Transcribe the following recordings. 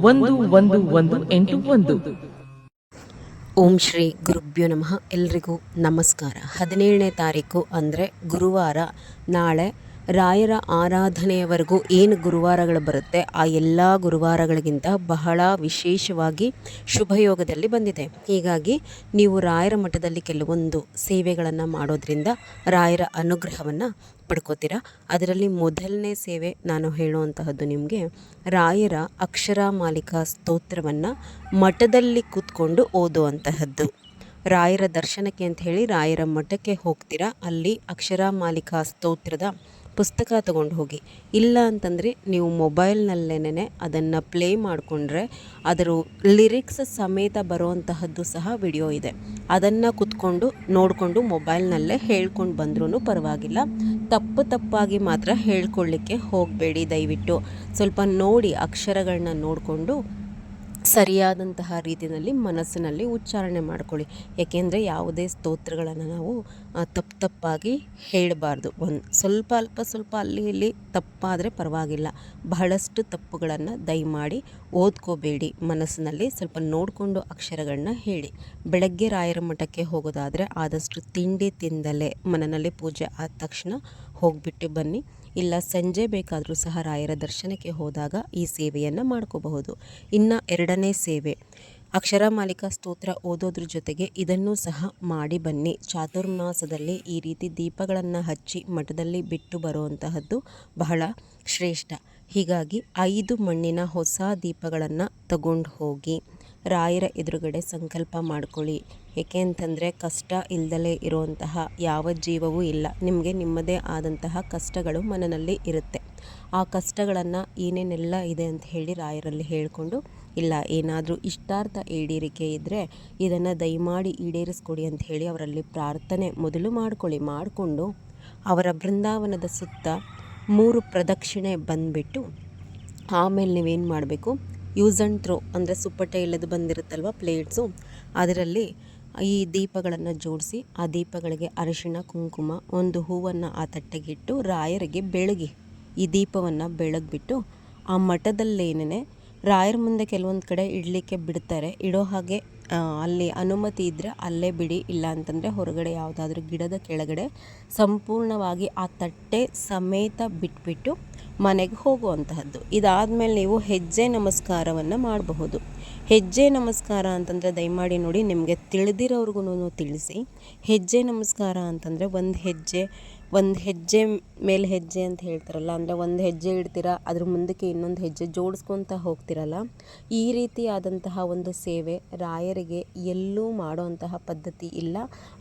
ಒಂದು ಒಂದು ಒಂದು, ಎಂಟು, ಒಂದು. ಓಂ ಶ್ರೀ ಗುರುಭ್ಯೋ ನಮಃ. ಎಲ್ರಿಗೂ ನಮಸ್ಕಾರ. ಹದಿನೇಳನೇ ತಾರೀಕು ಅಂದರೆ ಗುರುವಾರ. ನಾಳೆ ರಾಯರ ಆರಾಧನೆಯವರೆಗೂ ಏನು ಗುರುವಾರಗಳು ಬರುತ್ತೆ, ಆ ಎಲ್ಲ ಗುರುವಾರಗಳಿಗಿಂತ ಬಹಳ ವಿಶೇಷವಾಗಿ ಶುಭಯೋಗದಲ್ಲಿ ಬಂದಿದೆ. ಹೀಗಾಗಿ ನೀವು ರಾಯರ ಮಠದಲ್ಲಿ ಕೆಲವೊಂದು ಸೇವೆಗಳನ್ನು ಮಾಡೋದ್ರಿಂದ ರಾಯರ ಅನುಗ್ರಹವನ್ನು ಪಡ್ಕೋತೀರಾ? ಅದರಲ್ಲಿ ಮೊದಲನೇ ಸೇವೆ ನಾನು ಹೇಳುವಂತಹದ್ದು ನಿಮಗೆ, ರಾಯರ ಅಕ್ಷರ ಮಾಲಿಕಾ ಸ್ತೋತ್ರವನ್ನು ಮಠದಲ್ಲಿ ಕೂತ್ಕೊಂಡು ಓದುವಂತಹದ್ದು. ರಾಯರ ದರ್ಶನಕ್ಕೆ ಅಂತ ಹೇಳಿ ರಾಯರ ಮಠಕ್ಕೆ ಹೋಗ್ತೀರಾ? ಅಲ್ಲಿ ಅಕ್ಷರ ಮಾಲಿಕಾ ಸ್ತೋತ್ರದ ಪುಸ್ತಕ ತಗೊಂಡು ಹೋಗಿ. ಇಲ್ಲ ಅಂತಂದರೆ ನೀವು ಮೊಬೈಲ್ನಲ್ಲೇನೆ ಅದನ್ನು ಪ್ಲೇ ಮಾಡಿಕೊಂಡ್ರೆ ಅದರ ಲಿರಿಕ್ಸ್ ಸಮೇತ ಬರುವಂತಹದ್ದು ಸಹ ವಿಡಿಯೋ ಇದೆ. ಅದನ್ನು ಕುತ್ಕೊಂಡು ನೋಡಿಕೊಂಡು ಮೊಬೈಲ್ನಲ್ಲೇ ಹೇಳ್ಕೊಂಡು ಬಂದ್ರೂ ಪರವಾಗಿಲ್ಲ. ತಪ್ಪು ತಪ್ಪಾಗಿ ಮಾತ್ರ ಹೇಳ್ಕೊಳ್ಳಿಕ್ಕೆ ಹೋಗಬೇಡಿ ದಯವಿಟ್ಟು. ಸ್ವಲ್ಪ ನೋಡಿ ಅಕ್ಷರಗಳನ್ನ ನೋಡಿಕೊಂಡು ಸರಿಯಾದಂತಹ ರೀತಿಯಲ್ಲಿ ಮನಸ್ಸಿನಲ್ಲಿ ಉಚ್ಚಾರಣೆ ಮಾಡ್ಕೊಳ್ಳಿ. ಏಕೆಂದರೆ ಯಾವುದೇ ಸ್ತೋತ್ರಗಳನ್ನು ನಾವು ತಪ್ಪು ತಪ್ಪಾಗಿ ಹೇಳಬಾರ್ದು. ಒಂದು ಸ್ವಲ್ಪ ಅಲ್ಪ ಸ್ವಲ್ಪ ಅಲ್ಲಿ ಇಲ್ಲಿ ತಪ್ಪಾದರೆ ಪರವಾಗಿಲ್ಲ. ಬಹಳಷ್ಟು ತಪ್ಪುಗಳನ್ನು ದಯಮಾಡಿ ಓದ್ಕೋಬೇಡಿ. ಮನಸ್ಸಿನಲ್ಲಿ ಸ್ವಲ್ಪ ನೋಡಿಕೊಂಡು ಅಕ್ಷರಗಳನ್ನ ಹೇಳಿ. ಬೆಳಗ್ಗೆ ರಾಯರ ಮಠಕ್ಕೆ ಹೋಗೋದಾದರೆ ಆದಷ್ಟು ತಿಂಡಿ ತಿಂದಲೇ ಮನನಲ್ಲಿ ಪೂಜೆ ಆದ ತಕ್ಷಣ ಹೋಗಿಬಿಟ್ಟು ಬನ್ನಿ. ಇಲ್ಲ ಸಂಜೆ ಬೇಕಾದರೂ ಸಹ ರಾಯರ ದರ್ಶನಕ್ಕೆ ಹೋದಾಗ ಈ ಸೇವೆಯನ್ನು ಮಾಡ್ಕೋಬಹುದು. ಇನ್ನು ಎರಡನೇ ಸೇವೆ ಅಕ್ಷರ ಮಾಲಿಕಾ ಸ್ತೋತ್ರ ಓದೋದ್ರ ಜೊತೆಗೆ ಇದನ್ನು ಸಹ ಮಾಡಿ ಬನ್ನಿ. ಚಾತುರ್ಮಾಸದಲ್ಲಿ ಈ ರೀತಿ ದೀಪಗಳನ್ನು ಹಚ್ಚಿ ಮಠದಲ್ಲಿ ಬಿಟ್ಟು ಬರುವಂತಹದ್ದು ಬಹಳ ಶ್ರೇಷ್ಠ. ಹೀಗಾಗಿ ಐದು ಮಣ್ಣಿನ ಹೊಸ ದೀಪಗಳನ್ನು ತಗೊಂಡು ಹೋಗಿ ರಾಯರ ಎದುರುಗಡೆ ಸಂಕಲ್ಪ ಮಾಡ್ಕೊಳ್ಳಿ. ಏಕೆ ಅಂತಂದರೆ ಕಷ್ಟ ಇಲ್ಲದಲೇ ಇರುವಂತಹ ಯಾವ ಜೀವವೂ ಇಲ್ಲ. ನಿಮಗೆ ನಿಮ್ಮದೇ ಆದಂತಹ ಕಷ್ಟಗಳು ಮನನಲ್ಲಿ ಇರುತ್ತೆ. ಆ ಕಷ್ಟಗಳನ್ನು ಏನೇನೆಲ್ಲ ಇದೆ ಅಂತ ಹೇಳಿ ರಾಯರಲ್ಲಿ ಹೇಳಿಕೊಂಡು ಇಲ್ಲ, ಏನಾದರೂ ಇಷ್ಟಾರ್ಥ ಈಡೇರಿಕೆ ಇದ್ದರೆ ಇದನ್ನು ದಯಮಾಡಿ ಈಡೇರಿಸ್ಕೊಡಿ ಅಂತ ಹೇಳಿ ಅವರಲ್ಲಿ ಪ್ರಾರ್ಥನೆ ಮೊದಲು ಮಾಡ್ಕೊಳ್ಳಿ, ಮಾಡಿಕೊಂಡು ಅವರ ಬೃಂದಾವನದ ಸುತ್ತ ಮೂರು ಪ್ರದಕ್ಷಿಣೆ ಬಂದುಬಿಟ್ಟು ಆಮೇಲೆ ನೀವೇನು ಮಾಡಬೇಕು? ಯೂಸ್ ಆ್ಯಂಡ್ ಥ್ರೋ ಅಂದರೆ ಸುಪ್ಪಟ್ಟೆ ಇಲ್ಲದು ಬಂದಿರುತ್ತಲ್ವ ಪ್ಲೇಟ್ಸು? ಅದರಲ್ಲಿ ಈ ದೀಪಗಳನ್ನು ಜೋಡಿಸಿ ಆ ದೀಪಗಳಿಗೆ ಅರಿಶಿಣ, ಕುಂಕುಮ, ಒಂದು ಹೂವನ್ನು ಆ ತಟ್ಟೆಗಿಟ್ಟು ರಾಯರಿಗೆ ಬೆಳಗಿ ಈ ದೀಪವನ್ನು ಬೆಳಗ್ಬಿಟ್ಟು ಆ ಮಠದಲ್ಲೇನೇ ರಾಯರ ಮುಂದೆ ಕೆಲವೊಂದು ಕಡೆ ಇಡಲಿಕ್ಕೆ ಬಿಡ್ತಾರೆ. ಇಡೋ ಹಾಗೆ ಅಲ್ಲಿ ಅನುಮತಿ ಇದ್ದರೆ ಅಲ್ಲೇ ಬಿಡಿ, ಇಲ್ಲ ಅಂತಂದರೆ ಹೊರಗಡೆ ಯಾವುದಾದ್ರೂ ಗಿಡದ ಕೆಳಗಡೆ ಸಂಪೂರ್ಣವಾಗಿ ಆ ತಟ್ಟೆ ಸಮೇತ ಬಿಟ್ಬಿಟ್ಟು ಮನೆಗೆ ಹೋಗುವಂತಹದ್ದು. ಇದಾದಮೇಲೆ ನೀವು ಹೆಜ್ಜೆ ನಮಸ್ಕಾರವನ್ನು ಮಾಡಬಹುದು. ಹೆಜ್ಜೆ ನಮಸ್ಕಾರ ಅಂತಂದರೆ ದಯಮಾಡಿ ನೋಡಿ, ನಿಮಗೆ ತಿಳಿದಿರೋರ್ಗು ತಿಳಿಸಿ. ಹೆಜ್ಜೆ ನಮಸ್ಕಾರ ಅಂತಂದರೆ ಒಂದು ಹೆಜ್ಜೆ ಒಂದು ಹೆಜ್ಜೆ ಮೇಲೆ ಹೆಜ್ಜೆ ಅಂತ ಹೇಳ್ತಾರಲ್ಲ, ಅಂದರೆ ಒಂದು ಹೆಜ್ಜೆ ಇಡ್ತೀರ, ಅದ್ರ ಮುಂದಕ್ಕೆ ಇನ್ನೊಂದು ಹೆಜ್ಜೆ ಜೋಡಿಸ್ಕೊತ ಹೋಗ್ತಿರಲ್ಲ, ಈ ರೀತಿಯಾದಂತಹ ಒಂದು ಸೇವೆ ರಾಯರಿಗೆ ಎಲ್ಲೂ ಮಾಡುವಂತಹ ಪದ್ಧತಿ ಇಲ್ಲ.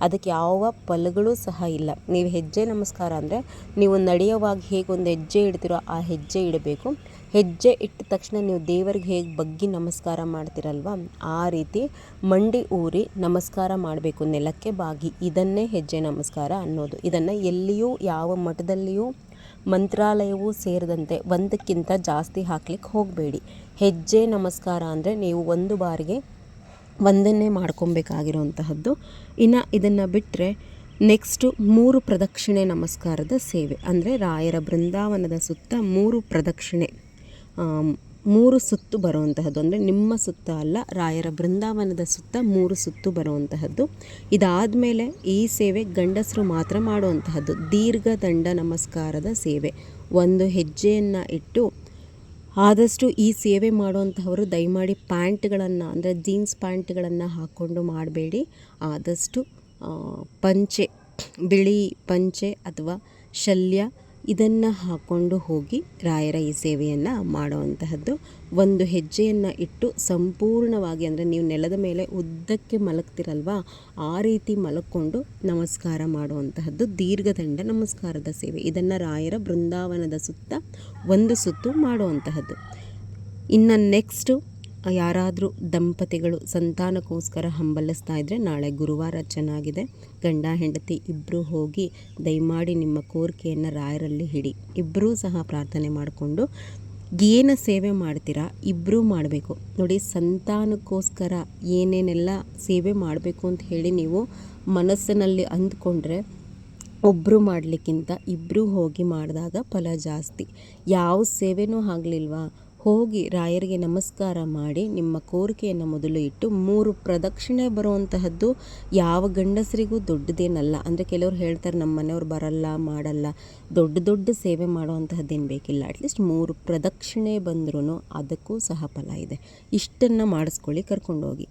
ಅದಕ್ಕೆ ಯಾವ ಫಲಗಳೂ ಸಹ ಇಲ್ಲ. ನೀವು ಹೆಜ್ಜೆ ನಮಸ್ಕಾರ ಅಂದರೆ ನೀವು ನಡೆಯುವಾಗ ಹೇಗೆ ಒಂದು ಹೆಜ್ಜೆ ಇಡ್ತೀರೋ ಆ ಹೆಜ್ಜೆ ಇಡಬೇಕು. ಹೆಜ್ಜೆ ಇಟ್ಟ ತಕ್ಷಣ ನೀವು ದೇವರಿಗೆ ಹೇಗೆ ಬಗ್ಗಿ ನಮಸ್ಕಾರ ಮಾಡ್ತಿರಲ್ವ, ಆ ರೀತಿ ಮಂಡಿ ಊರಿ ನಮಸ್ಕಾರ ಮಾಡಬೇಕು. ನೆಲಕ್ಕೆ ಬಾಗಿ, ಇದನ್ನೇ ಹೆಜ್ಜೆ ನಮಸ್ಕಾರ ಅನ್ನೋದು. ಇದನ್ನು ಎಲ್ಲಿಯೂ ಯಾವ ಮಠದಲ್ಲಿಯೂ ಮಂತ್ರಾಲಯವೂ ಸೇರಿದಂತೆ ಒಂದಕ್ಕಿಂತ ಜಾಸ್ತಿ ಹಾಕ್ಲಿಕ್ಕೆ ಹೋಗಬೇಡಿ. ಹೆಜ್ಜೆ ನಮಸ್ಕಾರ ಅಂದರೆ ನೀವು ಒಂದು ಬಾರಿಗೆ ಒಂದನ್ನೇ ಮಾಡ್ಕೊಬೇಕಾಗಿರುವಂತಹದ್ದು. ಇನ್ನು ಇದನ್ನು ಬಿಟ್ಟರೆ ನೆಕ್ಸ್ಟು ಮೂರು ಪ್ರದಕ್ಷಿಣೆ ನಮಸ್ಕಾರದ ಸೇವೆ. ಅಂದರೆ ರಾಯರ ಬೃಂದಾವನದ ಸುತ್ತ ಮೂರು ಪ್ರದಕ್ಷಿಣೆ ಮೂರು ಸುತ್ತು ಬರುವಂತಹದ್ದು ಅಂದರೆ ನಿಮ್ಮ ಸುತ್ತ ಅಲ್ಲ, ರಾಯರ ಬೃಂದಾವನದ ಸುತ್ತ ಮೂರು ಸುತ್ತು ಬರುವಂತಹದ್ದು. ಇದಾದಮೇಲೆ ಈ ಸೇವೆ ಗಂಡಸರು ಮಾತ್ರ ಮಾಡುವಂತಹದ್ದು. ದೀರ್ಘ ದಂಡ ನಮಸ್ಕಾರದ ಸೇವೆ. ಒಂದು ಹೆಜ್ಜೆಯನ್ನು ಇಟ್ಟು ಆದಷ್ಟು ಈ ಸೇವೆ ಮಾಡುವಂತಹವರು ದಯಮಾಡಿ ಪ್ಯಾಂಟ್ಗಳನ್ನು ಅಂದರೆ ಜೀನ್ಸ್ ಪ್ಯಾಂಟ್ಗಳನ್ನು ಹಾಕ್ಕೊಂಡು ಮಾಡಬೇಡಿ. ಆದಷ್ಟು ಪಂಚೆ, ಬಿಳಿ ಪಂಚೆ ಅಥವಾ ಶಲ್ಯ ಇದನ್ನು ಹಾಕ್ಕೊಂಡು ಹೋಗಿ ರಾಯರ ಈ ಸೇವೆಯನ್ನು ಮಾಡುವಂತಹದ್ದು ಒಂದು ಹೆಜ್ಜೆಯನ್ನು ಇಟ್ಟು ಸಂಪೂರ್ಣವಾಗಿ ಅಂದರೆ ನೀವು ನೆಲದ ಮೇಲೆ ಉದ್ದಕ್ಕೆ ಮಲಗ್ತಿರಲ್ವಾ, ಆ ರೀತಿ ಮಲಕ್ಕೊಂಡು ನಮಸ್ಕಾರ ಮಾಡುವಂತಹದ್ದು ದೀರ್ಘದಂಡ ನಮಸ್ಕಾರದ ಸೇವೆ. ಇದನ್ನು ರಾಯರ ಬೃಂದಾವನದ ಸುತ್ತ ಒಂದು ಸುತ್ತು ಮಾಡುವಂತಹದ್ದು. ಇನ್ನು ನೆಕ್ಸ್ಟು ಯಾರಾದರೂ ದಂಪತಿಗಳು ಸಂತಾನಕ್ಕೋಸ್ಕರ ಹಂಬಲಿಸ್ತಾ ಇದ್ದರೆ ನಾಳೆ ಗುರುವಾರ ಚೆನ್ನಾಗಿದೆ. ಗಂಡ, ಹೆಂಡತಿ ಇಬ್ಬರು ಹೋಗಿ ದಯಮಾಡಿ ನಿಮ್ಮ ಕೋರಿಕೆಯನ್ನು ರಾಯರಲ್ಲಿ ಹಿಡಿ. ಇಬ್ಬರೂ ಸಹ ಪ್ರಾರ್ಥನೆ ಮಾಡಿಕೊಂಡು ಏನು ಸೇವೆ ಮಾಡ್ತೀರಾ? ಇಬ್ಬರೂ ಮಾಡಬೇಕು. ನೋಡಿ, ಸಂತಾನಕ್ಕೋಸ್ಕರ ಏನೇನೆಲ್ಲ ಸೇವೆ ಮಾಡಬೇಕು ಅಂತ ಹೇಳಿ ನೀವು ಮನಸ್ಸಿನಲ್ಲಿ ಅಂದ್ಕೊಂಡ್ರೆ ಒಬ್ಬರು ಮಾಡಲಿಕ್ಕಿಂತ ಇಬ್ಬರು ಹೋಗಿ ಮಾಡಿದಾಗ ಫಲ ಜಾಸ್ತಿ. ಯಾವ ಸೇವೆನೂ ಆಗಲಿಲ್ವಾ? ಹೋಗಿ ರಾಯರಿಗೆ ನಮಸ್ಕಾರ ಮಾಡಿ ನಿಮ್ಮ ಕೋರಿಕೆಯನ್ನು ಮೊದಲು ಇಟ್ಟು ಮೂರು ಪ್ರದಕ್ಷಿಣೆ ಬರುವಂತಹದ್ದು ಯಾವ ಗಂಡಸರಿಗೂ ದೊಡ್ಡದೇನಲ್ಲ. ಅಂದರೆ ಕೆಲವರು ಹೇಳ್ತಾರೆ, ನಮ್ಮ ಮನೆಯವ್ರು ಬರಲ್ಲ, ಮಾಡಲ್ಲ. ದೊಡ್ಡ ದೊಡ್ಡ ಸೇವೆ ಮಾಡುವಂತಹದ್ದೇನು ಬೇಕಿಲ್ಲ. ಅಟ್ಲೀಸ್ಟ್ ಮೂರು ಪ್ರದಕ್ಷಿಣೆ ಬಂದ್ರೂ ಅದಕ್ಕೂ ಸಹ ಫಲ ಇದೆ. ಇಷ್ಟನ್ನು ಮಾಡಿಸ್ಕೊಳ್ಳಿ, ಕರ್ಕೊಂಡೋಗಿ.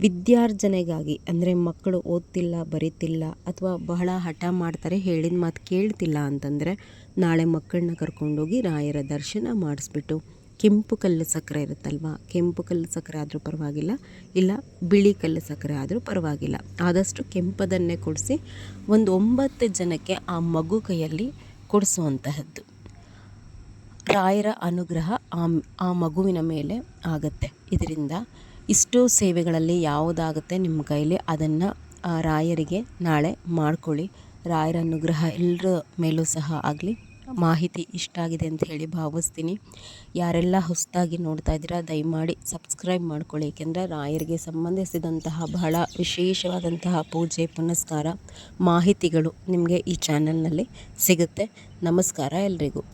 ವಿದ್ಯಾರ್ಜನೆಗಾಗಿ, ಅಂದರೆ ಮಕ್ಕಳು ಓದ್ತಿಲ್ಲ, ಬರೀತಿಲ್ಲ, ಅಥವಾ ಬಹಳ ಹಠ ಮಾಡ್ತಾರೆ, ಹೇಳಿದ ಮಾತು ಕೇಳ್ತಿಲ್ಲ ಅಂತಂದರೆ ನಾಳೆ ಮಕ್ಕಳನ್ನ ಕರ್ಕೊಂಡೋಗಿ ರಾಯರ ದರ್ಶನ ಮಾಡಿಸ್ಬಿಟ್ಟು ಕೆಂಪು ಕಲ್ಲು ಸಕ್ಕರೆ ಇರುತ್ತಲ್ವ? ಕೆಂಪು ಕಲ್ಲು ಸಕ್ಕರೆ ಆದರೂ ಪರವಾಗಿಲ್ಲ. ಇಲ್ಲ, ಬಿಳಿ ಕಲ್ಲು ಸಕ್ಕರೆ ಆದರೂ ಪರವಾಗಿಲ್ಲ. ಆದಷ್ಟು ಕೆಂಪದನ್ನೇ ಕೊಡಿಸಿ ಒಂದು ಒಂಬತ್ತು ಜನಕ್ಕೆ ಆ ಮಗು ಕೈಯಲ್ಲಿ ಕೊಡಿಸುವಂತಹದ್ದು. ರಾಯರ ಅನುಗ್ರಹ ಆ ಆ ಮಗುವಿನ ಮೇಲೆ ಆಗುತ್ತೆ. ಇದರಿಂದ ಇಷ್ಟು ಸೇವೆಗಳಲ್ಲಿ ಯಾವುದಾಗುತ್ತೆ ನಿಮ್ಮ ಕೈಯಲ್ಲಿ ಅದನ್ನು ರಾಯರಿಗೆ ನಾಳೆ ಮಾಡ್ಕೊಳ್ಳಿ. ರಾಯರ ಅನುಗ್ರಹ ಎಲ್ಲರ ಮೇಲೂ ಸಹ ಆಗಲಿ. ಮಾಹಿತಿ ಇಷ್ಟ ಆಗಿದೆ ಅಂತ ಹೇಳಿ ಭಾವಿಸ್ತೀನಿ. ಯಾರೆಲ್ಲ ಹೊಸದಾಗಿ ನೋಡ್ತಾ ಇದ್ದೀರಾ, ದಯಮಾಡಿ ಸಬ್ಸ್ಕ್ರೈಬ್ ಮಾಡ್ಕೊಳ್ಳಿ. ಏಕೆಂದರೆ ರಾಯರಿಗೆ ಸಂಬಂಧಿಸಿದಂತಹ ಬಹಳ ವಿಶೇಷವಾದಂತಹ ಪೂಜೆ, ಪುನಸ್ಕಾರ, ಮಾಹಿತಿಗಳು ನಿಮಗೆ ಈ ಚಾನಲ್ನಲ್ಲಿ ಸಿಗುತ್ತೆ. ನಮಸ್ಕಾರ ಎಲ್ರಿಗೂ.